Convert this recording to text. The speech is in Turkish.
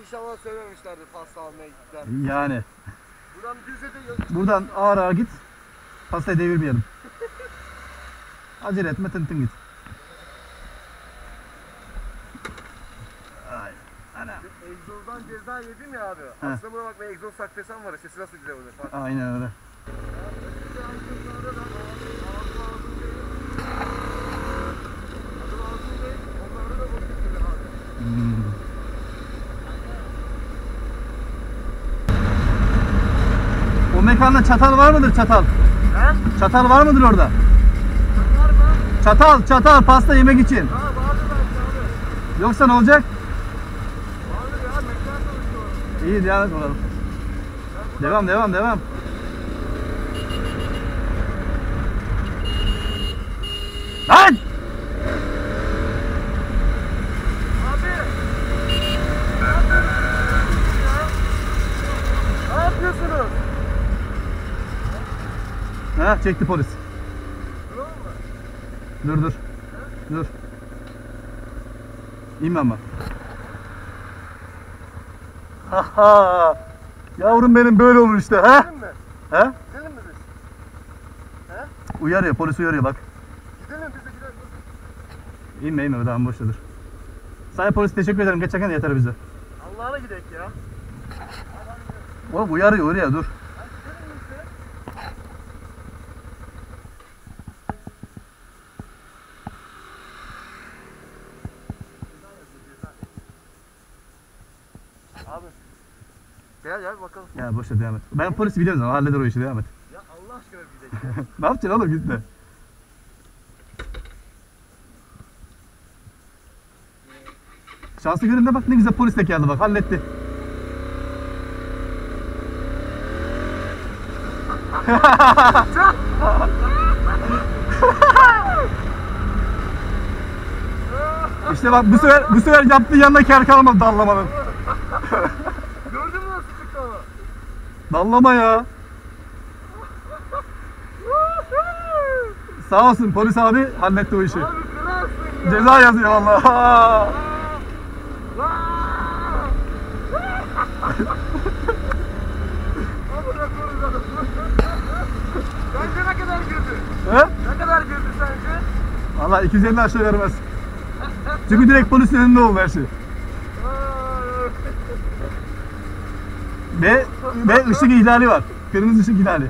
İnşallah söylememişlerdir pasta almaya gittiler. Yani. Buradan düze de Buradan ağır ağır git. Pastayı devirmeyelim. Acele etme tın tın git. Ay, ana. egzozdan ceza yedim ya abi. Aslında buna bak ben egzoz saklaysam var sesi nasıl güzel olur. Bak. Aynen öyle. Hmm. O mekanda çatal var mıdır çatal? He? Çatal var mıdır orada? Mı? Çatal, çatal pasta yemek için. Ha vardı belki abi. Yoksa ne olacak? İyi devam et bakalım. Devam devam devam. Lan! Ha çekti polis. Dur dur. Dur. İnme ama. Haha. Yavrum benim böyle olur işte ha? Gidelim mi? He? Gidelim mi biz? Uyarıyor polis uyarıyor bak. Gidelim biz de gidelim. İnme inme daha boşta dur. Sayın polis teşekkür ederim geçerken de yeter bize. Allah'ına gidelim ya. Oğlum uyarıyor uyarıyor dur. Abi. Gel gel bakalım. Ya boşta devam et. Ben polisi biliyorum ama halleder o işi devam et. Ya Allah aşkına bir gidelim. ne yapacaksın oğlum gitme. Şanslı gününde bak ne güzel polis de geldi bak halletti. işte bak bu sefer bu sefer yaptığı yanına kar kalmadı dallamanın. Gördün mü nasıl çıktı ama? Dallama ya. Sağ olsun polis abi halletti o işi. Abi kralsın ya. Ceza yazıyor valla. Sence ne kadar girdi? He? Ne kadar girdi sence? Valla 250 aşağı vermez. Çünkü direkt polisin önünde oldu her şey. Ve, ve ışık ihlali var. Kırmızı ışık ihlali.